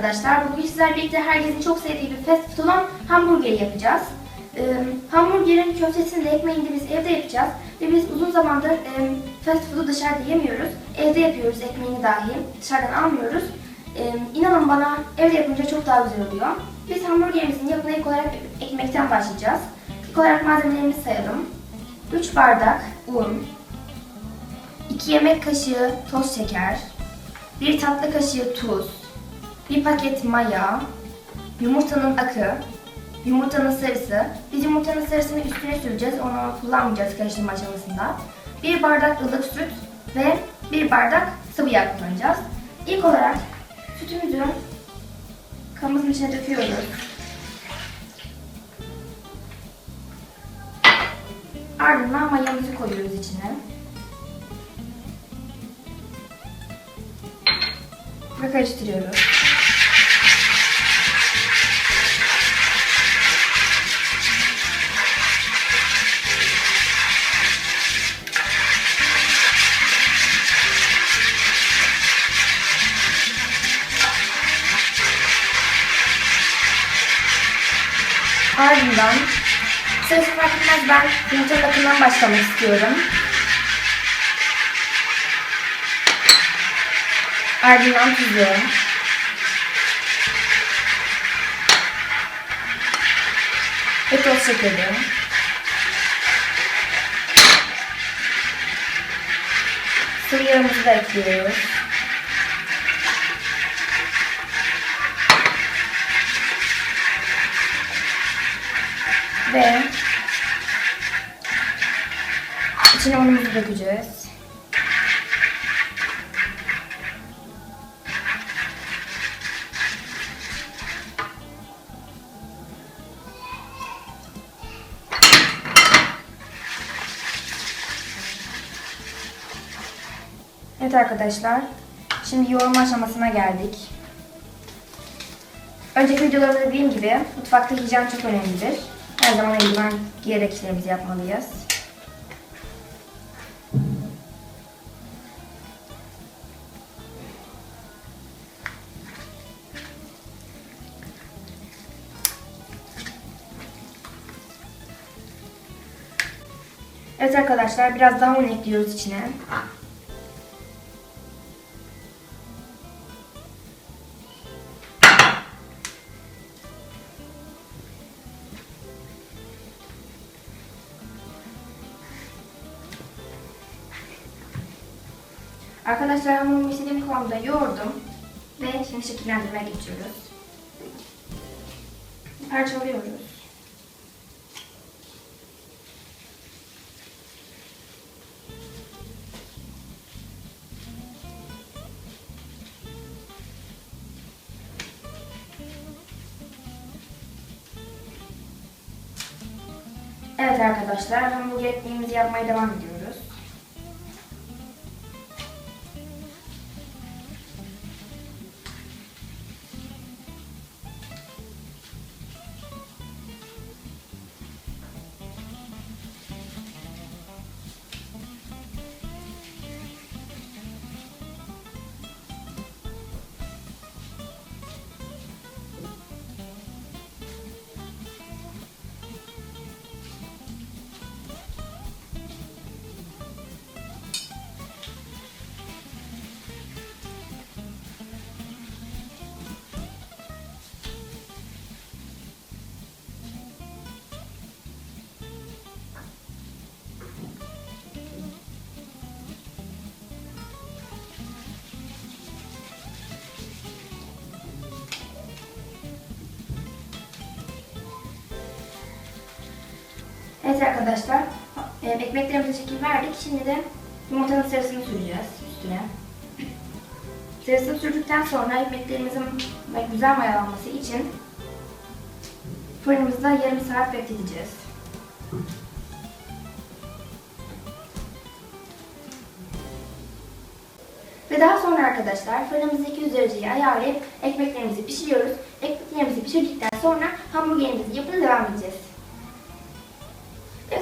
arkadaşlar. Bugün sizlerle birlikte herkesin çok sevdiği bir fast food olan hamburgeri yapacağız. Ee, hamburgerin köftesini de ekmeğini de biz evde yapacağız. Ve biz uzun zamandır e, fast food'u dışarıda yemiyoruz. Evde yapıyoruz ekmeğini dahi. Dışarıdan almıyoruz. Ee, inanın bana evde yapınca çok daha güzel oluyor. Biz hamburgerimizin yapımına ilk olarak ekmekten başlayacağız. İlk olarak malzemelerimizi sayalım. 3 bardak un, 2 yemek kaşığı toz şeker, 1 tatlı kaşığı tuz, 1 paket maya, yumurtanın akı, yumurtanın sarısı. Biz yumurtanın sarısını üstüne süreceğiz. Onu kullanmayacağız karıştırma aşamasında. 1 bardak ılık süt ve 1 bardak sıvı yağ kullanacağız. İlk olarak sütümüzü kabımızın içine döküyoruz. Ardından mayamızı koyuyoruz içine. Ve karıştırıyoruz. Ardından sırası fark etmez ben yumurtanın akından başlamak istiyorum. Ardından tuzu. Ve toz şekeri. Sıvı yağımızı da ekliyoruz. Ve içine unumuzu dökeceğiz. Evet arkadaşlar, şimdi yoğurma aşamasına geldik. Önceki videolarımda dediğim gibi mutfakta hijyen çok önemlidir. Her zaman eldiven giyerek işlerimizi yapmalıyız. Evet arkadaşlar biraz daha un ekliyoruz içine. Arkadaşlar hamurumu istediğim kıvamda yoğurdum. Ve şimdi şekillendirmeye geçiyoruz. Parçalıyoruz. Evet arkadaşlar hamburger ekmeğimizi yapmaya devam ediyoruz. Evet arkadaşlar, e, ekmeklerimize şekil verdik. Şimdi de yumurtanın sarısını süreceğiz üstüne. Sarısını sürdükten sonra ekmeklerimizin güzel mayalanması için fırınımızda yarım saat bekleteceğiz. Ve daha sonra arkadaşlar fırınımızı 200 dereceye ayarlayıp ekmeklerimizi pişiriyoruz. Ekmeklerimizi pişirdikten sonra hamburgerimizi yapıp devam edeceğiz.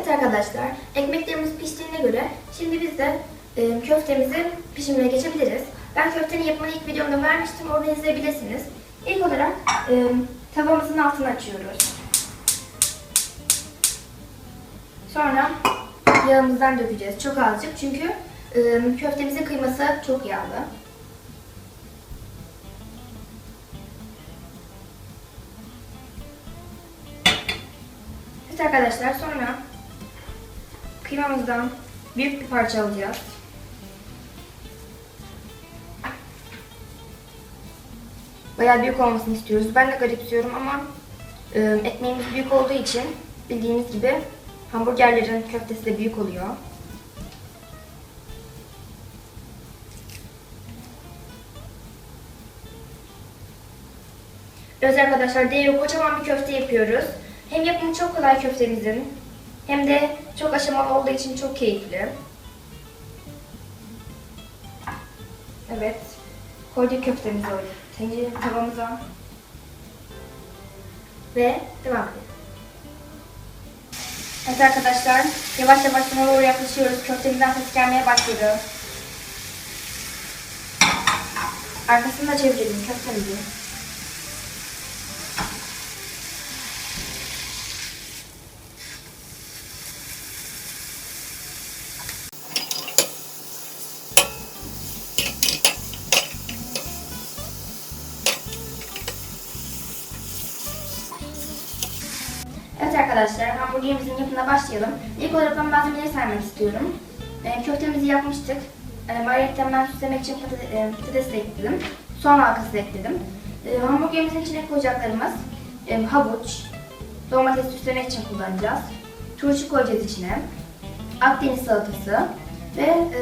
Evet arkadaşlar, ekmeklerimiz piştiğine göre şimdi biz de e, köftemizi pişirmeye geçebiliriz. Ben köftenin yapımını ilk videomda vermiştim, orada izleyebilirsiniz. İlk olarak e, tavamızın altını açıyoruz. Sonra yağımızdan dökeceğiz. Çok azıcık çünkü e, köftemizin kıyması çok yağlı. Evet arkadaşlar sonra kıymamızdan büyük bir parça alacağız. Bayağı büyük olmasını istiyoruz. Ben de garipsiyorum ama e, ekmeğimiz büyük olduğu için bildiğiniz gibi hamburgerlerin köftesi de büyük oluyor. Evet arkadaşlar dev kocaman bir köfte yapıyoruz. Hem yapımı çok kolay köftemizin hem de çok aşamalı olduğu için çok keyifli. Evet. Koyduk köftemizi oraya. Tencere tavamıza. Ve devam edelim. Evet arkadaşlar, yavaş yavaş sona doğru yaklaşıyoruz. Köftemizden ses gelmeye başladı. Arkasını da çevirelim köftemizi. Hamburgerimizin yapımına başlayalım. İlk olarak ben malzemeleri saymak istiyorum. E, köftemizi yapmıştık. E, Mariyetten ben süslemek için e, patates de ekledim. Soğan halkası da ekledim. E, hamburgerimizin içine koyacaklarımız e, havuç, domates süslemek için kullanacağız. Turşu koyacağız içine. Akdeniz salatası ve e,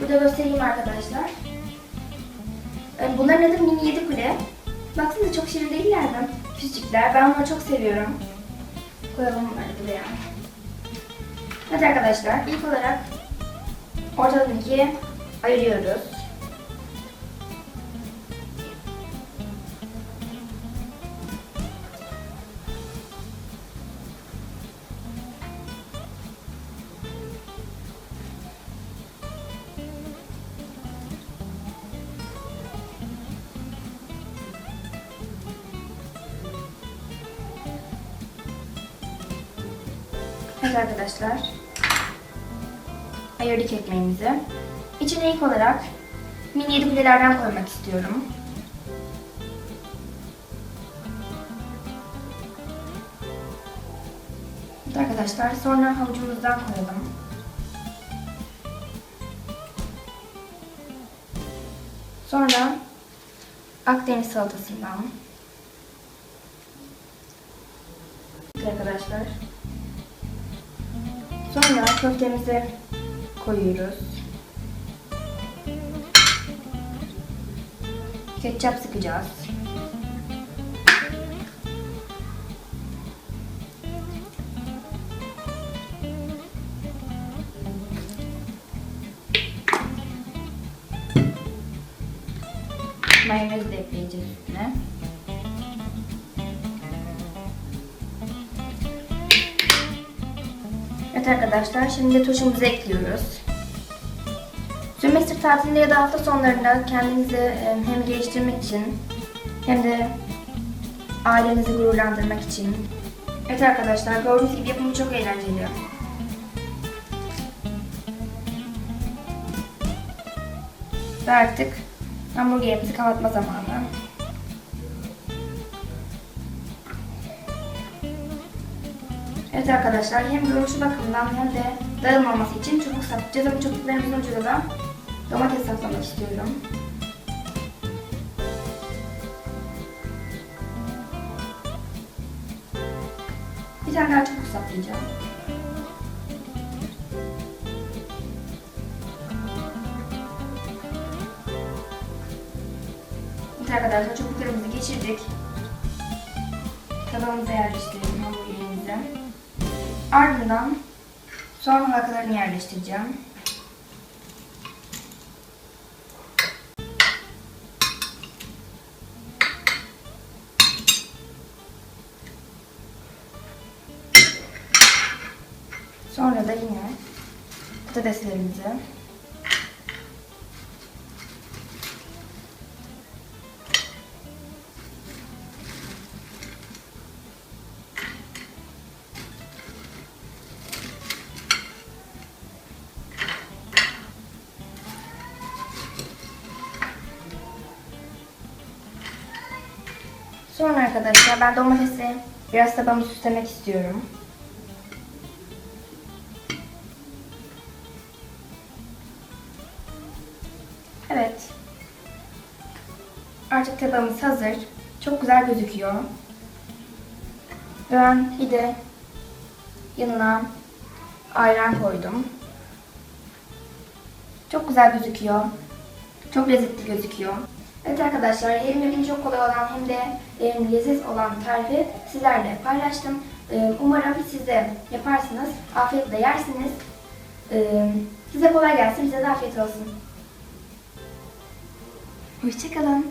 burada göstereyim arkadaşlar. E, bunların adı mini yedi kule. Baksanıza çok şirin değiller mi? Küçükler. Ben onları çok seviyorum. Koyalım bunları buraya. Evet arkadaşlar ilk olarak ortadan ikiye ayırıyoruz. Evet arkadaşlar. Ayırdık ekmeğimizi. İçine ilk olarak mini yedi koymak istiyorum. Arkadaşlar sonra havucumuzdan koyalım. Sonra Akdeniz salatasından. Arkadaşlar. Sonra köftemizi koyuyoruz. Ketçap sıkacağız. Mayonez de ekleyeceğiz üstüne. Arkadaşlar şimdi turşumuzu ekliyoruz. Sömestr tatilinde ya da hafta sonlarında kendinizi e, hem geliştirmek için hem de ailenizi gururlandırmak için. Evet arkadaşlar gördüğünüz gibi yapımı çok eğlenceli. Ve artık hamburgerimizi kapatma zamanı. Evet arkadaşlar hem görünüşü bakımından hem de dağılmaması için çubuk saplayacağız ama çubuklarımızın ucuna da domates saplamak istiyorum. Bir tane daha çubuk saplayacağım. Evet arkadaşlar çubuklarımızı geçirdik. Tabağımıza yerleştirelim hamburgerimizi. Ardından soğan halkalarını yerleştireceğim. Sonra da yine patateslerimizi Sonra arkadaşlar ben domatesi biraz tabağımı süslemek istiyorum. Evet. Artık tabağımız hazır. Çok güzel gözüküyor. Ben bir de yanına ayran koydum. Çok güzel gözüküyor. Çok lezzetli gözüküyor. Evet arkadaşlar hem yapımı çok kolay olan hem de e, leziz olan tarifi sizlerle paylaştım. E, Umarım siz de yaparsınız. Afiyetle yersiniz. E, Size kolay gelsin. Bize de afiyet olsun. Hoşçakalın.